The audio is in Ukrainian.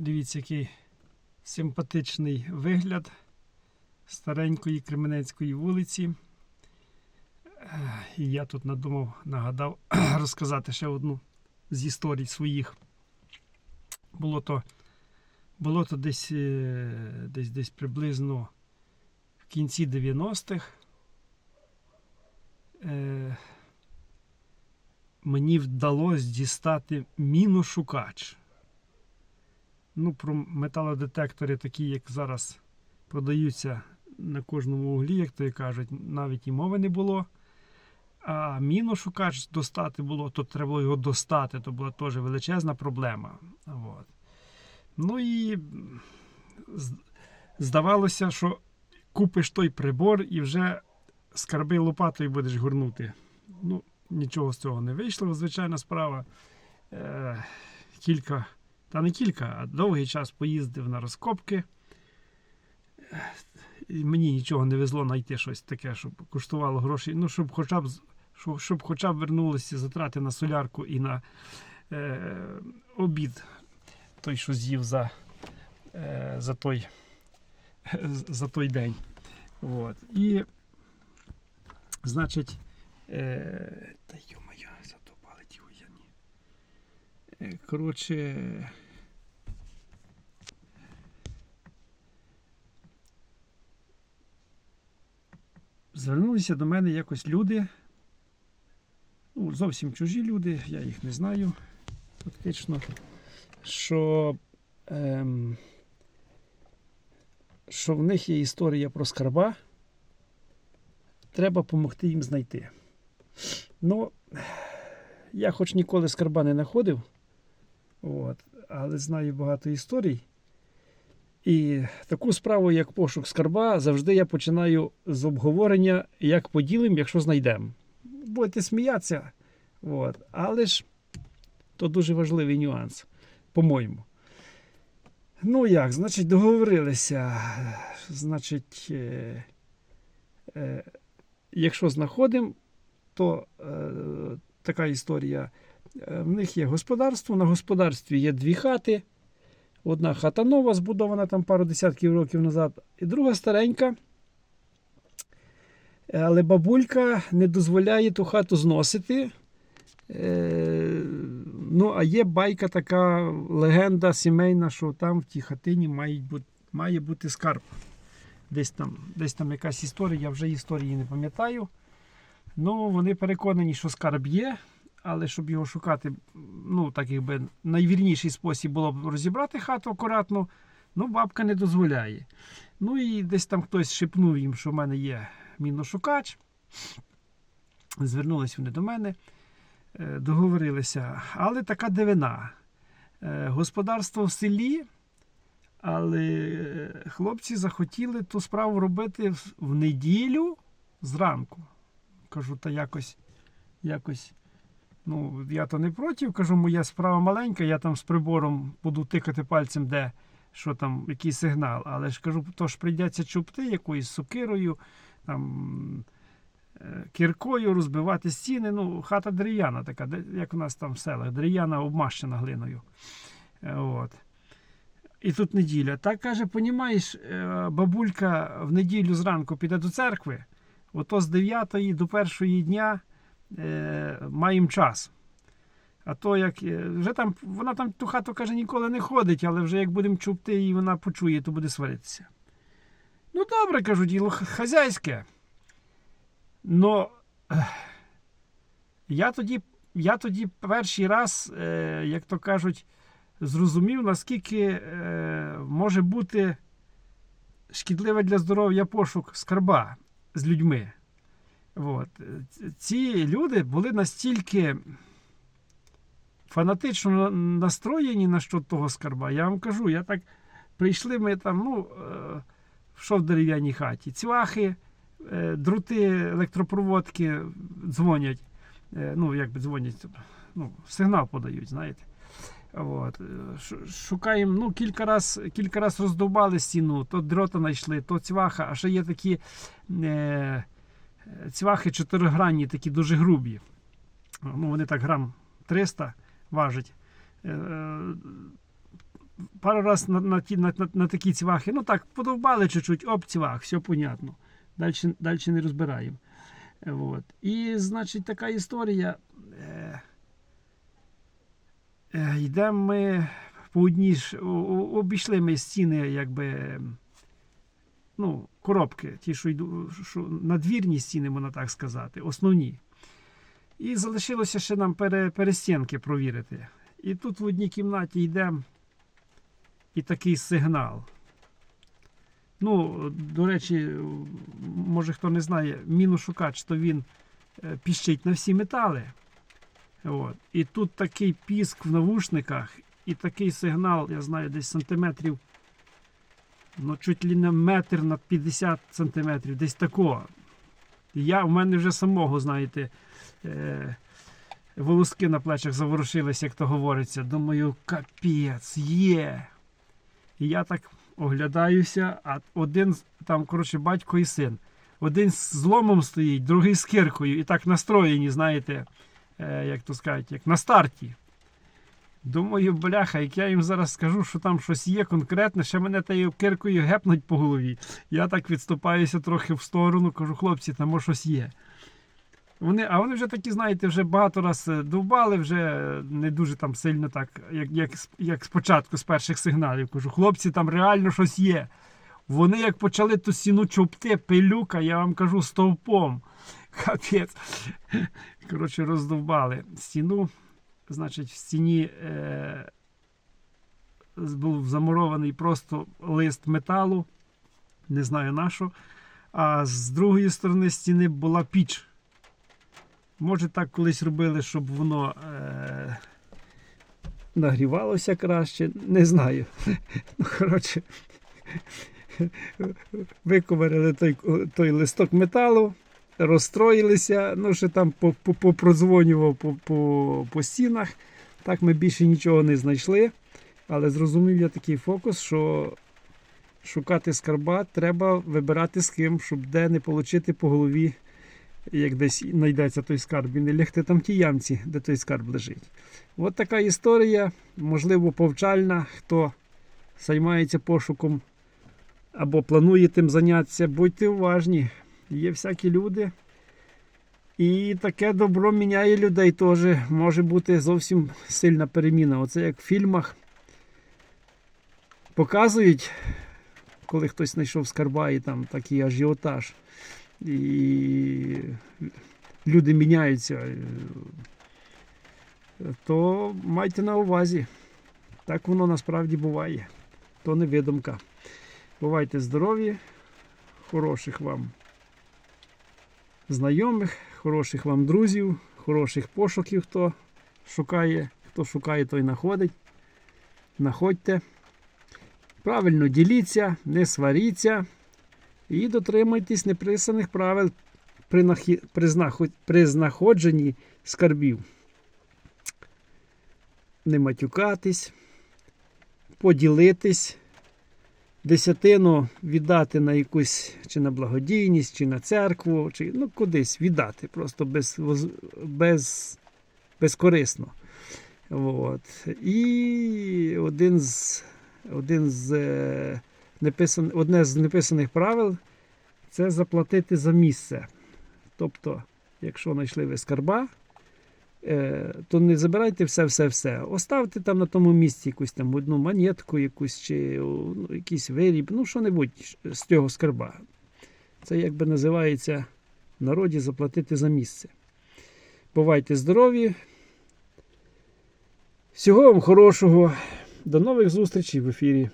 Дивіться, який симпатичний вигляд старенької Кременецької вулиці. І я тут надумав, нагадав розказати ще одну з історій своїх. Було то, було то десь, е, десь, десь приблизно в кінці 90-х. Е, мені вдалося дістати міношукач. Ну, про металодетектори, такі, як зараз продаються на кожному углі, як то і кажуть, навіть і мови не було. А міношукач достати було, то треба було його достати, то була теж величезна проблема. От. Ну і здавалося, що купиш той прибор і вже скарби лопатою будеш горнути. Ну, нічого з цього не вийшло, звичайна справа. Е, кілька, та не кілька, а довгий час поїздив на розкопки. Мені нічого не везло знайти щось таке, щоб коштувало гроші. Ну, щоб хоча б, щоб, хоча б вернулися затрати на солярку і на е, обід, той, що з'їв за, е, за, той, за той день. От. І, значить, е, та йо-моє, задовбали ті воєнні. Е, Коротше. Звернулися до мене якось люди. Ну, зовсім чужі люди, я їх не знаю фактично. Що, ем, що в них є історія про скарба. Треба допомогти їм знайти. Ну, я хоч ніколи скарба не знаходив, от, але знаю багато історій. І таку справу, як пошук скарба, завжди я починаю з обговорення, як поділимо, якщо знайдемо. Будете сміятися, от, але ж то дуже важливий нюанс, по-моєму. Ну як, значить, договорилися. Значить, е, е, якщо знаходимо, то е, така історія. Е, В них є господарство. На господарстві є дві хати. Одна хата нова, збудована там пару десятків років назад, і друга старенька. Але бабулька не дозволяє ту хату зносити. Е, ну, а є байка така легенда сімейна, що там в тій хатині має бути, має бути скарб. Десь там, десь там якась історія, я вже історії не пам'ятаю. Ну, вони переконані, що скарб є, але щоб його шукати, ну, так якби найвірніший спосіб було б розібрати хату акуратно, ну, бабка не дозволяє. Ну і десь там хтось шепнув їм, що в мене є міношукач. Звернулись вони до мене, е, договорилися. Але така дивина. Е, Господарство в селі, але е, хлопці захотіли ту справу робити в- в неділю зранку. Кажу, та якось, якось. Ну, я то не проти, кажу, моя справа маленька, я там з прибором буду тикати пальцем, де що там, який сигнал. Але ж кажу, то ж прийдеться чупти якоюсь сокирою, там, е, кіркою розбивати стіни. Ну, хата дерев'яна така, як у нас там в селах, дерев'яна обмащена глиною. Е, От. І тут неділя. Так каже, понімаєш, е, бабулька в неділю зранку піде до церкви, ото з 9 до 1 дня е, маємо час. А то як е, вже там, вона там ту хату каже, ніколи не ходить, але вже як будемо чупти і вона почує, то буде сваритися. Ну, добре, кажу, діло хазяйське. Но я тоді, я тоді перший раз, е, як то кажуть, зрозумів, наскільки е, може бути шкідливе для здоров'я пошук скарба з людьми. От. Ці люди були настільки фанатично настроєні на що того скарба. Я вам кажу, я так прийшли ми там, ну, е, що в дерев'яній хаті? Цвяхи, е, друти електропроводки дзвонять. Е, ну, як би дзвонять, ну, сигнал подають, знаєте. От. Шукаємо, ну, кілька раз, кілька раз роздовбали стіну, то дрота знайшли, то цвяха, а ще є такі цвяхи чотиригранні, такі дуже грубі. Ну, вони так грам 300 важать. Е, пару раз на, на, на, на, такі цвахи. Ну так, подовбали чуть-чуть, оп, цвах, все понятно. Далі, далі не розбираємо. Е, Вот. І, значить, така історія. Е, е, йдемо ми по одній ж, обійшли ми стіни, якби, ну, коробки, ті, що, йду, що надвірні стіни, можна так сказати, основні. І залишилося ще нам пере, перестінки провірити. І тут в одній кімнаті йдемо і такий сигнал. Ну, до речі, може хто не знає, міношукач, то він е, піщить на всі метали. От. І тут такий піск в навушниках, і такий сигнал, я знаю, десь сантиметрів, ну, чуть ли не метр на 50 сантиметрів, десь такого. Я, в мене вже самого, знаєте, е, волоски на плечах заворушилися, як то говориться. Думаю, капець, є. І я так оглядаюся, а один там, коротше, батько і син. Один з зломом стоїть, другий з киркою, і так настроєні, знаєте, е, як то сказати, як на старті. Думаю, бляха, як я їм зараз скажу, що там щось є конкретне, ще мене тією киркою гепнуть по голові. Я так відступаюся трохи в сторону, кажу, хлопці, там щось є. Вони, а вони вже такі, знаєте, вже багато раз е, довбали, вже не дуже там сильно так, як, як, як спочатку з перших сигналів. Кажу, хлопці, там реально щось є. Вони як почали ту стіну чопти, пилюка, я вам кажу, стовпом. Капець. Коротше, роздовбали стіну. Значить, в стіні е, був замурований просто лист металу, не знаю на що. А з другої сторони стіни була піч. Може, так колись робили, щоб воно е, нагрівалося краще. Не знаю. Ну, коротше, виковирили той, той листок металу, розстроїлися, ну, ще там по- по- по, по, стінах. Так ми більше нічого не знайшли. Але зрозумів я такий фокус, що шукати скарба треба вибирати з ким, щоб де не отримати по голові як десь знайдеться той скарб, і не лягти там в тій ямці, де той скарб лежить. От така історія, можливо, повчальна. Хто займається пошуком або планує тим зайнятися, будьте уважні. Є всякі люди. І таке добро міняє людей теж. Може бути зовсім сильна переміна. Оце як в фільмах показують, коли хтось знайшов скарба і там такий ажіотаж і люди міняються, то майте на увазі. Так воно насправді буває. То не видумка. Бувайте здорові, хороших вам знайомих, хороших вам друзів, хороших пошуків, хто шукає, хто шукає, той знаходить. Находьте. Правильно діліться, не сваріться. І дотримуйтесь неписаних правил при, нахі... при, знаход... при знаходженні скарбів. Не матюкатись, поділитись, десятину віддати на якусь чи на благодійність, чи на церкву, чи ну, кудись віддати, просто без, без, безкорисно. От. І один з, один з е, неписан... одне з неписаних правил це заплатити за місце. Тобто, якщо знайшли ви скарба, то не забирайте все-все-все. Оставте там на тому місці якусь там одну монетку, якусь чи ну, якийсь виріб, ну що-небудь з цього скарба. Це якби називається в народі заплатити за місце. Бувайте здорові. Всього вам хорошого. До нових зустрічей в ефірі.